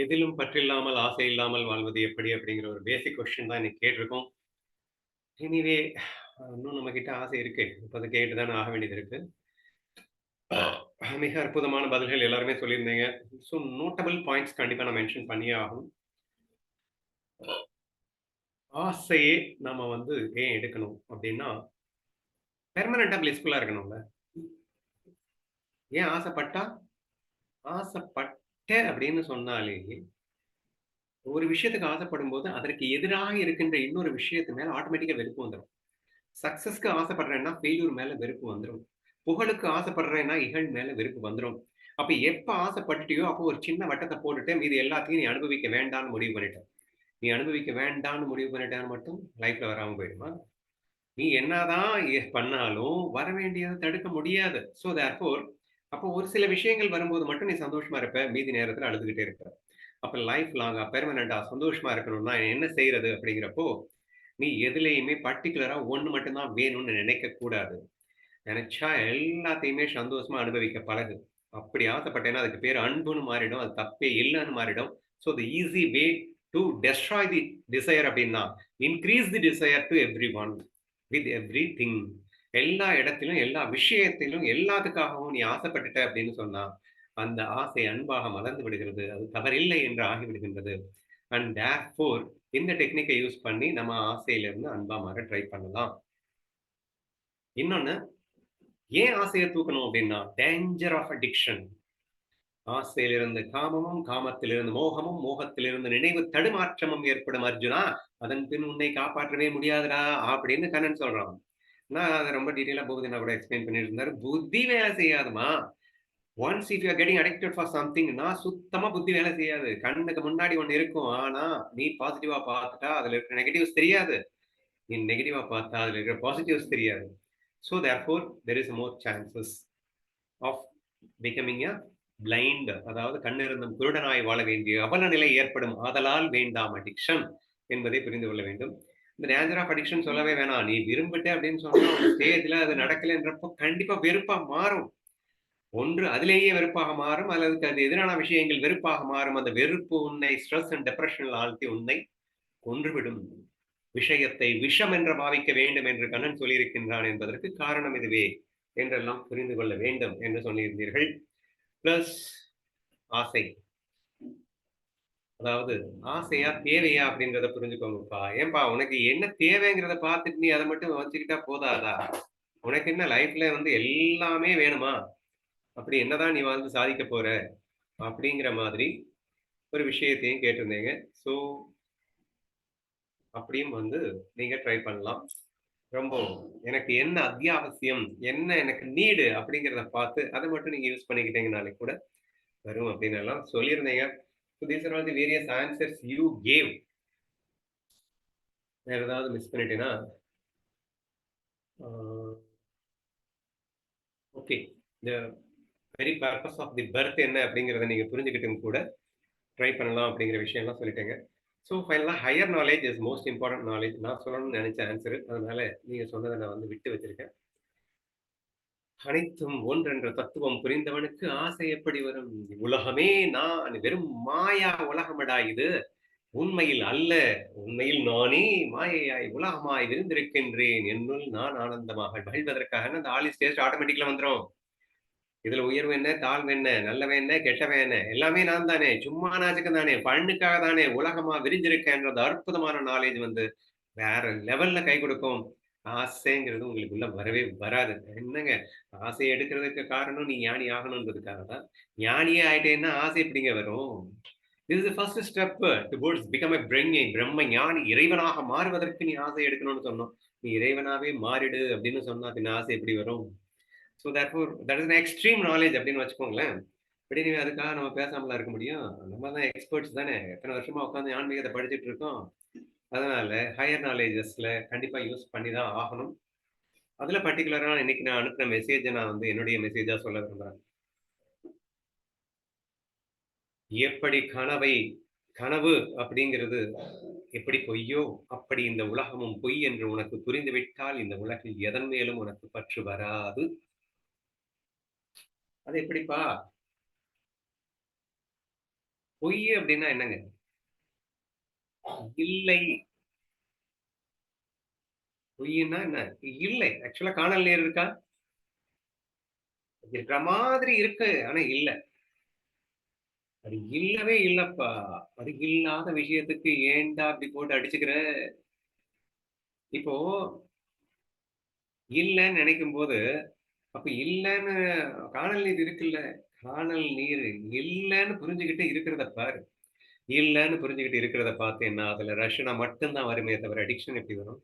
எதிலும் பற்றில்லாமல் ஆசை இல்லாமல் வாழ்வது எப்படி அப்படிங்கிற ஒரு பேசிக் கொஸ்டின் தான் இன்னைக்கு கேட்டிருக்கோம். எனிவே இன்னும் நம்ம கிட்ட ஆசை இருக்கு. இப்போ கேட்டு தானே ஆக வேண்டியது இருக்கு. மிக அற்புதமான பதில்கள் எல்லாருமே சொல்லியிருந்தீங்க. ஸோ நோட்டபிள் பாயிண்ட்ஸ் கண்டிப்பாக நான் மென்ஷன் பண்ணியே ஆகும் ஆசையே நம்ம வந்து ஏன் எடுக்கணும் அப்படின்னா பெர்மனண்டா பிளிஸ்ஃபுல்லா இருக்கணும்ல. ஏன் ஆசைப்பட்டா? ஆசைப்பட்ட அப்படின்னு சொன்னாலே ஒரு விஷயத்துக்கு ஆசைப்படும் போது அதற்கு எதிராக இருக்கின்ற இன்னொரு விஷயத்து மேல ஆட்டோமேட்டிக்கா வெறுப்பு வந்துடும் சக்சஸ்க்கு ஆசைப்படுறேன்னா ஃபெயிலியூர் மேல வெறுப்பு வந்துடும் புகழுக்கு ஆசைப்படுறேன்னா இகழ் மேல வெறுப்பு வந்துடும் அப்ப எப்ப ஆசைப்பட்டுட்டியோ அப்போ ஒரு சின்ன வட்டத்தை போட்டுட்டு மீது எல்லாத்தையும் நீ அனுபவிக்க வேண்டாம்னு முடிவு பண்ணிட்டேன் நீ அனுபவிக்க வேண்டாம்னு முடிவு பண்ணிட்டான்னு மட்டும் லைஃப்ல வராம போயிடுமா? நீ என்னதான் பண்ணாலும் வர வேண்டியதை தடுக்க முடியாது. ஸோ தேர்ஃபோர் அப்போ ஒரு சில விஷயங்கள் வரும்போது மட்டும் நீ சந்தோஷமா இருப்ப மீதி நேரத்தில் அழுதுகிட்டே இருப்ப. அப்ப லைஃப் லாங்கா பெர்மனண்டா சந்தோஷமா இருக்கணும்னா என்ன செய்யறது அப்படிங்கிறப்போ நீ எதுலேயுமே பர்டிகுலரா ஒன்று மட்டும்தான் வேணும்னு நினைக்க கூடாது. நினைச்சா எல்லாத்தையுமே சந்தோஷமா அனுபவிக்க பழகு. அப்படி ஆசைப்பட்டேன்னா அதுக்கு பேர் அன்புன்னு மாறிடும் அது தப்பே இல்லைன்னு மாறிடும். So the easy way to destroy the desire அப்படின்னா increase the desire to everyone with everything எல்லா இடத்திலும் எல்லா விஷயத்திலும் எல்லாத்துக்காகவும் நீ ஆசைப்பட்டுட்ட அப்படின்னு சொன்னா அந்த ஆசை அன்பாக மலர்ந்து விடுகிறது. அது தவறில்லை என்று ஆகிவிடுகின்றது. அண்ட் தேர் ஃபோர் இந்த டெக்னிக்கை யூஸ் பண்ணி நம்ம ஆசையிலிருந்து அன்பா மாற ட்ரை பண்ணலாம். இன்னொன்னு ஏன் ஆசையை தூக்கணும் அப்படின்னா டேஞ்சர் ஆஃப் அடிக்ஷன் ஆசையிலிருந்து காமமும் காமத்திலிருந்து மோகமும் மோகத்திலிருந்து நினைவு தடுமாற்றமும் ஏற்படும் அர்ஜுனா அதன் பின் உன்னை காப்பாற்றவே முடியாதுடா அப்படின்னு கண்ணன் சொல்றான். நான் அதை ரொம்ப டீட்டெயிலாக போகுது நான் கூட எக்ஸ்பிளைன் பண்ணிட்டு இருந்தாரு புத்தி வேலை செய்யாதுமா? Once if you getting addicted for something நான் சுத்தமா புத்தி வேலை செய்யாது. கண்ணுக்கு முன்னாடி ஒன்று இருக்கும். ஆனா நீ பாசிட்டிவா பார்த்துட்டா அதுல இருக்கிற நெகட்டிவ்ஸ் தெரியாது. நீ நெகட்டிவா பார்த்தா அதுல இருக்கிற பாசிட்டிவ்ஸ் தெரியாது. So therefore there is more chances of becoming a blind அதாவது கண்ணிருந்தும் குருடனாய் வாழ வேண்டிய அவல நிலை ஏற்படும். ஆதலால் வேண்டாம் அடிக்ஷன் என்பதை புரிந்து கொள்ள வேண்டும். இந்த டேஞ்சர் ஆஃப் அடிக்ஷன் சொல்லவே வேணாம். நீ விரும்பிட்ட அப்படின்னு சொன்னா ஸ்டேஜ்ல அது நடக்கலைன்றப்போ கண்டிப்பா வெறுப்பா மாறும். ஒன்று அதிலேயே வெறுப்பாக மாறும். அல்லது அது எதிரான விஷயங்கள் வெறுப்பாக மாறும்? அந்த வெறுப்பு உன்னை ஸ்ட்ரெஸ் அண்ட் டெப்ரெஷனில் ஆழ்த்தி உன்னை கொன்றுவிடும். விஷயத்தை விஷம் என்று பாவிக்க வேண்டும் என்று கண்ணன் சொல்லியிருக்கின்றான் என்பதற்கு காரணம் இதுவே என்றெல்லாம் புரிந்து கொள்ள வேண்டும் என்று சொல்லியிருந்தீர்கள். பிளஸ் ஆசை. அதாவது ஆசையா தேவையா அப்படின்றத புரிஞ்சுக்கோங்கப்பா. ஏன்பா உனக்கு என்ன தேவைங்கிறத பார்த்துட்டு நீ அதை மட்டும் வச்சுக்கிட்டா போதாதா? உனக்கு என்ன லைஃப்ல வந்து எல்லாமே வேணுமா? அப்படி என்னதான் நீ வந்து சாதிக்க போற? அப்படிங்கிற மாதிரி ஒரு விஷயத்தையும் கேட்டிருந்தீங்க. ஸோ அப்படியும் வந்து நீங்க ட்ரை பண்ணலாம். ரொம்ப எனக்கு என்ன அத்தியாவசியம் என்ன எனக்கு நீடு அப்படிங்கிறத பார்த்து அதை மட்டும் நீங்க யூஸ் பண்ணிக்கிட்டீங்கனாலே கூட வரும் அப்படின்னு எல்லாம் சொல்லியிருந்தீங்க. So these are all the various answers you gave வேற ஏதாவது மிஸ் பண்ணிட்டேன்னா ஓகே இந்த very purpose of the birth என்ன அப்படிங்கிறத நீங்கள் புரிஞ்சுக்கிட்டும் கூட ட்ரை பண்ணலாம் அப்படிங்கிற விஷயம்லாம் சொல்லிட்டேங்க. ஸோ ஃபைனலாக higher knowledge is most important knowledge நான் சொல்லணும்னு நினைச்ச ஆன்சரு அதனால நீங்கள் சொன்னதை நான் வந்து விட்டு வச்சிருக்கேன். அனைத்தும் ஒன்றென்ற தத்துவம் புரிந்தவனுக்கு ஆசை எப்படி வரும்? உலகமே நான் வெறும் மாயா உலகமடா இது. உண்மையில் அல்ல உண்மையில் நானே மாயையாய் உலகமாய் விருந்திருக்கின்றேன் என்னுள் நான் ஆனந்தமாக மகிழ்வதற்காக அந்த ஆலி ஸ்டேஜ் ஆட்டோமேட்டிக்ல வந்துடும் இதுல உயர்வு என்ன தாழ்வு என்ன நல்லவன் என்ன கெட்டவன் என்ன? எல்லாமே நான் தானே சும்மா நாச்சுக்கு தானே பண்ணுக்காக தானே உலகமா விரிஞ்சிருக்கேன்றது அற்புதமான நாலேஜ் வந்து வேற லெவல்ல கை கொடுக்கும். ஆசைங்கிறது உங்களுக்கு உள்ள வரவே வராது. என்னங்க? ஆசை எடுக்கிறதுக்கு காரணம் நீ ஞானி ஆகணுன்றதுக்காக தான். ஞானியே ஆயிட்டேன்னா ஆசை எப்படிங்க வரும்? This is first step towards become a பிரெங்கை பிரம்ம ஞானி இறைவனாக மாறுவதற்கு நீ ஆசை எடுக்கணும்னு சொன்னோம். நீ இறைவனாவே மாறிடு அப்படின்னு சொன்னா பின்ன ஆசை எப்படி வரும்? So therefore that is extreme knowledge அப்படின்னு வச்சுக்கோங்களேன். இப்படி நீ அதுக்காக நம்ம பேசாமலாம் இருக்க முடியும்? நம்ம தான் எக்ஸ்பர்ட்ஸ் தானே. எத்தனை வருஷமா உட்காந்து ஆன்மீகத்தை படிச்சுட்டு இருக்கோம்? அதனால ஹையர் நாலேஜஸ்ல கண்டிப்பா யூஸ் பண்ணி தான் ஆகணும். அதுல பர்டிகுலரா இன்னைக்கு நான் அனுப்புற மெசேஜை நான் வந்து என்னுடைய மெசேஜா சொல்ல விரும்புறேன். எப்படி கனவை கனவு அப்படிங்கிறது எப்படி பொய்யோ அப்படி இந்த உலகமும் பொய் என்று உனக்கு புரிந்துவிட்டால் இந்த உலகில் எதன் மேலும் உனக்கு பற்று வராது. அது எப்படிப்பா? பொய் அப்படின்னா என்னங்க? இல்லை. பொய்னா என்ன? இல்லை. ஆக்சுவலா காணல் நீர் இருக்கா? இருக்கிற மாதிரி இருக்கு ஆனா இல்ல. அது இல்லவே இல்லப்பா. அது இல்லாத விஷயத்துக்கு ஏன்டா அப்படி போட்டு அடிச்சுக்கிற? இப்போ இல்லைன்னு நினைக்கும் போது அப்ப இல்லைன்னு காணல் நீர் இருக்குல்ல. காணல் நீர் இல்லைன்னு புரிஞ்சுக்கிட்டு இருக்கிறத பாரு. இல்லைன்னு புரிஞ்சுக்கிட்டு இருக்கிறத பார்த்தேன்னா அதில் ரஷ்யனா மட்டும்தான் வருமே தவிர அடிக்ஷன் எப்படி வரும்?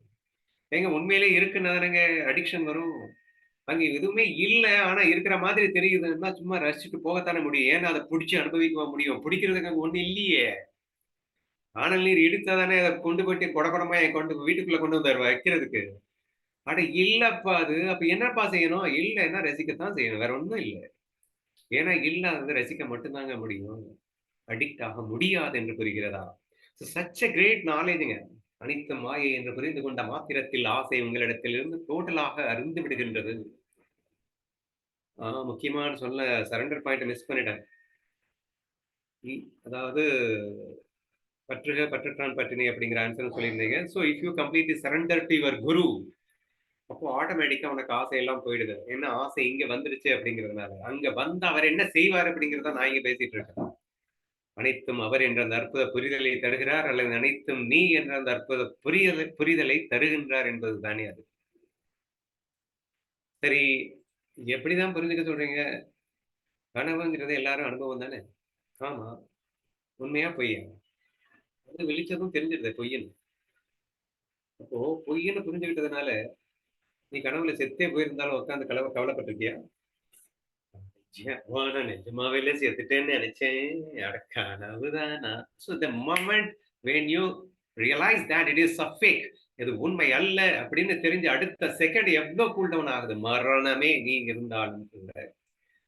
ஏங்க உண்மையிலே இருக்குன்னா தானேங்க அடிக்ஷன் வரும். அங்கே எதுவுமே இல்லை ஆனால் இருக்கிற மாதிரி தெரியுதுன்னா சும்மா ரசிச்சுட்டு போகத்தானே முடியும். ஏன்னா அதை பிடிச்சி அனுபவிக்க முடியும்? பிடிக்கிறதுக்கு அங்கே ஒன்றும் இல்லையே. ஆனல் நீர் இடித்தா தானே அதை கொண்டு போயிட்டு கொடகொடமா என் கொண்டு வீட்டுக்குள்ள கொண்டு வந்து வைக்கிறதுக்கு. அட இல்லப்பா அது. அப்ப என்னப்பா செய்யணும்? இல்லைன்னா ரசிக்கத்தான் செய்யணும். வேற ஒன்றும் இல்லை. ஏன்னா இல்லை இல்லாதது ரசிக்க மட்டும்தாங்க முடியும். அடிக்ட் ஆக முடியாது என்று புரிகிறதா? சச் எ கிரேட் நாலேஜுங்க அனைத்து மாயை என்று புரிந்து கொண்ட மாத்திரத்தில் ஆசை உங்களிடத்திலிருந்து டோட்டலாக அருந்து விடுகின்றது. ஆஹ் முக்கியமான சொல்ல சரண்டர் பாயிண்ட் மிஸ் பண்ணிட்டேன். அதாவது பற்றுக பற்றுற்றான் பற்றினை அப்படிங்கிற ஆன்சர் சொல்லியிருந்தீங்க. So if you completely surrender to your guru அப்போ ஆட்டோமேட்டிக்கா உனக்கு ஆசையெல்லாம் போயிடுது. என்ன ஆசை இங்க வந்துருச்சு அப்படிங்கிறதுனால. அங்க வந்து அவர் என்ன செய்வார் அப்படிங்கிறத நான் இங்க பேசிட்டு இருக்கேன். அனைத்தும் அவர் என்ற அந்த அற்புத புரிதலை தருகிறார் அல்லது அனைத்தும் நீ என்ற அந்த அற்புத புரியலை புரிதலை தருகின்றார் என்பது தானே அது. சரி எப்படிதான் புரிஞ்சுக்க சொல்றீங்க? கனவுங்கிறது எல்லாரும் அனுபவம் தானே? ஆமா. உண்மையா பொய்யா? அது வெளிச்சதும் தெரிஞ்சிருது பொய்யன்னு. அப்போ பொய்யன்னு புரிஞ்சுக்கிட்டதுனால நீ கனவுல செத்தே போயிருந்தாலும் உட்காந்து கலவை கவலைப்பட்டிருக்கியா? நிஜமான நிஜமாவே செத்துட்டேன்னு நினைச்சேன் அட கனவுதானா so the moment when you realise that it is a fake இது உண்மை அல்ல அப்படின்னு தெரிஞ்ச அடுத்த செகண்ட் எவ்வளவு கூல் டவுன் ஆகுது? மரணமே நீ இருந்தாலும் கூட.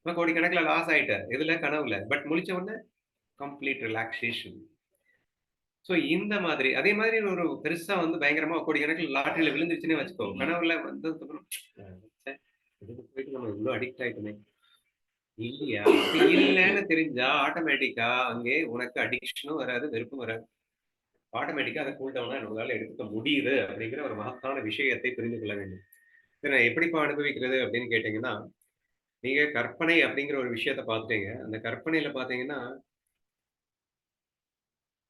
கோடிக்கணக்கில் லாஸ் ஆயிட்ட இதுல கனவுல பட் முழிச்ச உடனே கம்ப்ளீட் ரிலாக்ஸேஷன் ஸோ இந்த மாதிரி அதே மாதிரி ஒரு பெருசா வந்து பயங்கரமா கோடிக்கணக்கில் லாட்டரியில விழுந்துருச்சுன்னே வச்சுக்கோ. கனவுல வந்ததுக்கு அப்புறம் ச்சே, இதுக்கு போயிட்டு நம்ம இவ்வளவு அடிக்ட் ஆயிட்டோமே. இல்லையா? அப்படி இல்லைன்னு தெரிஞ்சா ஆட்டோமேட்டிக்கா அங்கே உனக்கு அடிக்ஷனும் வராது வெறுப்பும் வராது. ஆட்டோமேட்டிக்கா அதை கூல் டவுனா நம்மளால எடுத்துக்க முடியுது அப்படிங்கிற ஒரு மகத்தான விஷயத்தை புரிந்து கொள்ள வேண்டும். இதை நான் எப்படிப்பா அனுபவிக்கிறது அப்படின்னு கேட்டீங்கன்னா நீங்க கற்பனை அப்படிங்கிற ஒரு விஷயத்த பார்த்துட்டீங்க. அந்த கற்பனையில பாத்தீங்கன்னா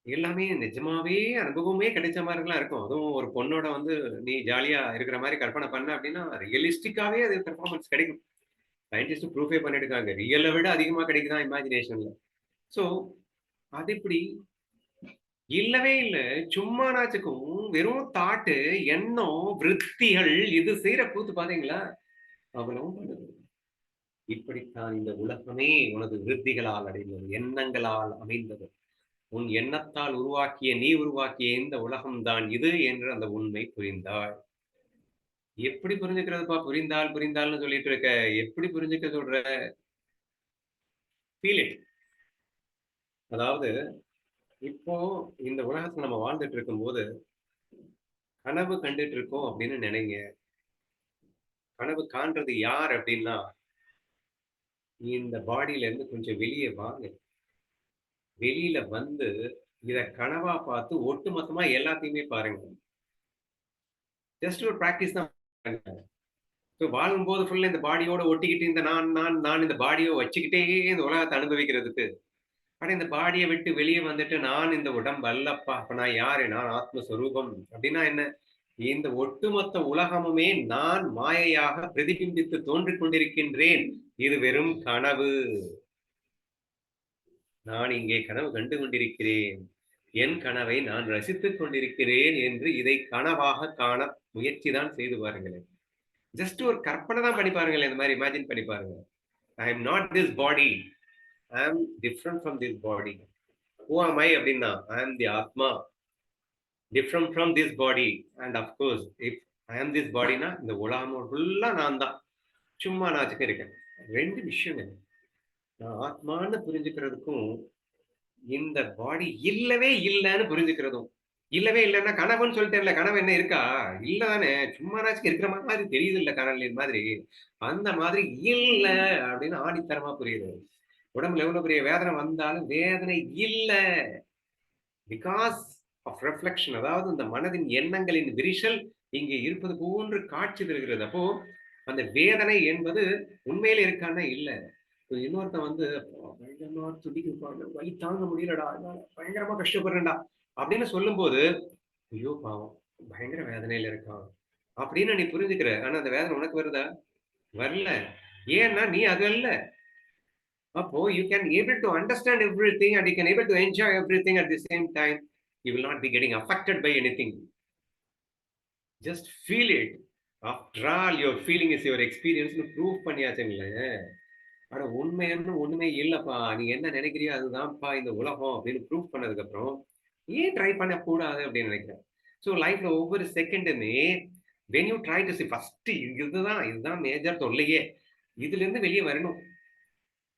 எல்லாமே நிஜமாவே அனுபவமே கிடைச்ச மாதிரிலாம் இருக்கும். அதுவும் ஒரு பொண்ணோட வந்து நீ ஜாலியா இருக்கிற மாதிரி கற்பனை பண்ண அப்படின்னா ரியலிஸ்டிக்காவே அது பெர்ஃபார்மன்ஸ் கிடைக்கும். சயின்டிஸ்ட் ப்ரூஃபே பண்ணிருக்காங்க. ரியலை விட அதிகமா கிடைக்குதான் இமேஜினேஷன்ல ஸோ அது இப்படி இல்லவே இல்ல. சும்மா நாச்சுக்கும். வெறும் தாட்டு எண்ணம் விருத்திகள் இது செய்யற கூத்து பாத்தீங்களா? அவ்வளவும் இப்படித்தான் இந்த உலகமே உனது விருத்திகளால் அடைந்தது எண்ணங்களால் அமைந்தது. உன் எண்ணத்தால் உருவாக்கிய நீ உருவாக்கிய இந்த உலகம்தான் இது என்று அந்த உண்மை புரிந்தாள். எப்படி புரிஞ்சுக்கிறதுப்பா? புரிந்தால் புரிந்தால்னு சொல்லிட்டு இருக்க. எப்படி புரிஞ்சுக்க சொல்ற? ஃபீல் இட் அதாவது இப்போ இந்த உலகத்துல நம்ம வாழ்ந்துட்டு இருக்கும்போது கனவு கண்டுட்டு இருக்கோம் அப்படின்னு நினைங்க. கனவு காண்றது யார் அப்படின்னா இந்த பாடியில இருந்து கொஞ்சம் வெளியே வாங்க. வெளியில வந்து இத கனவா பார்த்து ஒட்டுமொத்தமா எல்லாத்தையுமே பாருங்க. ஜஸ்ட் ஒரு ப்ராக்டிஸ் தான் ஸோ வாழும்போது ஃபுல்லா இந்த பாடியோட ஒட்டிக்கிட்டு இந்த நான் நான் நான் இந்த பாடியை வச்சுக்கிட்டே இந்த உலகத்தை அனுபவிக்கிறதுக்கு. ஆனா இந்த பாடியை விட்டு வெளியே வந்துட்டு நான் இந்த உடம்பு அல்லப்பா அப்போ நான் யாரு? நான் ஆத்மஸ்வரூபம். அப்படின்னா என்ன? இந்த ஒட்டுமொத்த உலகமுமே நான் மாயையாக பிரதிபிம்பித்து தோன்றிக் கொண்டிருக்கின்றேன். இது வெறும் கனவு. நான் இங்கே கனவு கண்டு கொண்டிருக்கிறேன். என் கனவை நான் ரசித்துக் கொண்டிருக்கிறேன் என்று இதை கனவாக காண முயற்சி தான் செய்து பாருங்களேன். ஜஸ்ட் ஒரு கற்பனை தான் பண்ணி பாருங்களேன் இந்த மாதிரி இமேஜின் பண்ணி பாருங்க. I am not this body I am different from this body who am I அப்படின்னா I am the atma different from this body and of course if I am this பாடினா இந்த உலகம் ஃபுல்லாக நான் தான். சும்மா நான் இருக்கேன். ரெண்டு விஷயங்கள். நான் ஆத்மான்னு புரிஞ்சுக்கிறதுக்கும் இந்த பாடி இல்லவே இல்லைன்னு புரிஞ்சுக்கிறதும். இல்லவே இல்லைன்னா கனவுன்னு சொல்லிட்டேன்ல கனவு என்ன இருக்கா? இல்லதானே சும்மானாச்சும் இருக்கிற மாதிரி தெரியுது இல்ல கனல் மாதிரி. அந்த மாதிரி இல்ல அப்படின்னு ஆடித்தரமா புரியுது. உடம்புல எவ்வளவு பெரிய வேதனை வந்தாலும் வேதனை இல்ல. பிகாஸ் ஆஃப் ரெஃப்ளெக்ஷன் அதாவது இந்த மனதின் எண்ணங்களின் விரிசல் இங்கே இருப்பது போன்று காட்சி தருகிறது. அப்போ அந்த வேதனை என்பது உண்மையில இருக்கான்னா இல்லை. இன்னொருத்த இன்னொருத்தன் வந்து பயங்கரமா துடிக்குது வலி தாங்க முடியலடா என்னால பயங்கரமா கஷ்டப்படுறேன்டா. அப்படின்னு சொல்லும்போது ஐயோ பாவம் பயங்கர வேதனையில இருக்கான் அப்படின்னு நீ புரிஞ்சுக்கிற. ஆனா அந்த வேதனை உனக்கு வருதா? வரல. ஏன்னா நீ அது அல்ல அப்போ you can able to understand everything and you can able to enjoy everything at the same time you will not be getting affected by anything just feel it after all your feeling is your எக்ஸ்பீரியன்ஸ்னு prove பண்ணியாச்சுங்களே ஆனா உண்மைன்னு ஒண்ணுமே இல்லப்பா. நீ என்ன நினைக்கிறியோ அதுதான்ப்பா இந்த உலகம் அப்படின்னு ப்ரூவ் பண்ணதுக்கு அப்புறம் ஏன் ட்ரை பண்ண கூடாது அப்படின்னு நினைக்கிறேன். ஸோ லைஃப்ல ஒவ்வொரு செகண்டுமே when you try to see first இதுதான் இதுதான் மேஜர் தொல்லையே. இதுல இருந்து வெளியே வரணும்.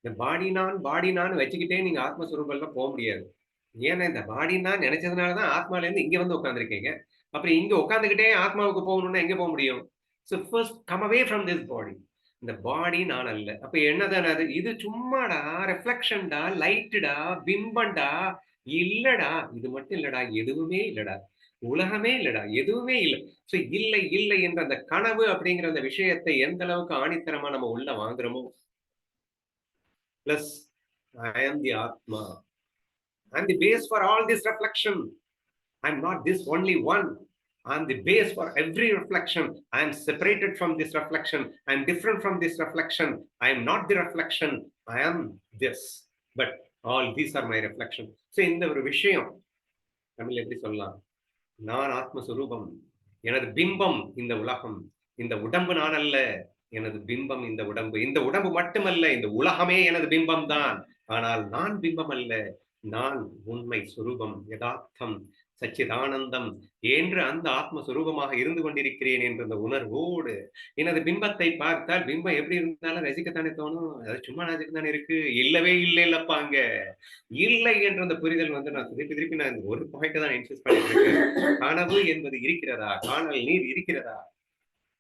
இந்த பாடி நான் பாடி நான் வச்சுக்கிட்டே நீங்க ஆத்மஸ்வரூபம்லாம் போக முடியாது. ஏன்னா இந்த பாடி நான் நினைச்சதுனால தான் ஆத்மால இருந்து இங்க வந்து உட்காந்துருக்கீங்க அப்புறம் இங்க உட்காந்துக்கிட்டே ஆத்மாவுக்கு போகணும்னா எங்க போக முடியும்? So first come away from this body இந்த பாடி நான் அல்ல. அப்ப என்னதானே அது? இது சும்மாடா ரெஃப்ளெக்ஷன்டா லைட்டுடா பிம்பன்டா இல்லடா இது மட்டும் இல்லடா எதுவுமே இல்லடா உலகமே இல்லடா எதுவுமே இல்லை சோ இல்லை இல்லை என்ற அந்த கனவு அப்படிங்கிற அந்த விஷயத்தை எந்த அளவுக்கு ஆணித்தரமா நம்ம உள்ள வாங்குறோமோ plus I am the atma I'm the base for all this reflection I am not this only one I the the base for every reflection. I am separated from this reflection. I am different from this reflection. I am not the reflection. I am this. But all these are my reflection. So இந்த ஒரு விஷயம் தமிழ் எப்படி சொல்லலாம்? நான் ஆத்மஸ்வரூபம் எனது பிம்பம் இந்த உலகம் இந்த உடம்பு நான் அல்ல எனது பிம்பம் இந்த உடம்பு. இந்த உடம்பு மட்டுமல்ல இந்த உலகமே எனது பிம்பம் தான் ஆனால் நான் பிம்பம் அல்ல நான் உண்மை சுரூபம் யதார்த்தம் சச்சிதானந்தம் என்று அந்த ஆத்மஸ்வரூபமாக இருந்து கொண்டிருக்கிறேன் என்ற அந்த உணர்வோடு எனது பிம்பத்தை பார்த்தால் பிம்பம் எப்படி இருந்தாலும் ரசிக்கத்தானே தோணும். அது சும்மா ரசிக்கத்தானே இருக்கு? இல்லவே இல்லை இல்லப்பா அங்க. இல்லை என்ற அந்த புரிதல் வந்து நான் திருப்பி திருப்பி நான் இந்த ஒரு பாயிண்ட் தான் இன்சிஸ்ட் பண்ணிட்டு இருக்கேன். கனவு என்பது இருக்கிறதா? காணல் நீர் இருக்கிறதா?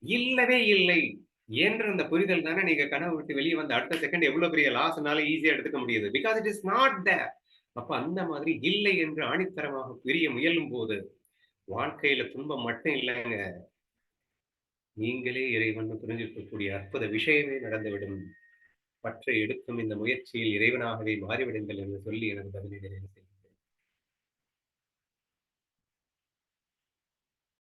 இல்லவே இல்லை என்ற அந்த புரிதல் தானே நீங்க கனவு விட்டு வெளியே வந்த அடுத்த செகண்ட் எவ்வளவு பெரிய லாஸ்னால ஈஸியா எடுத்துக்க முடியுது. Because it is not there அப்ப அந்த மாதிரி இல்லை என்று ஆணித்தரமாக பிரிய முயலும் போது வாழ்க்கையில துன்பம் மட்டும் இல்லைங்க. நீங்களே இறைவன் புரிஞ்சிருக்கக்கூடிய அற்புத விஷயமே நடந்துவிடும். பற்றை எடுக்கும் இந்த முயற்சியில் இறைவனாகவே மாறிவிடுங்கள் என்று சொல்லி எனது பதிலை நிறைவு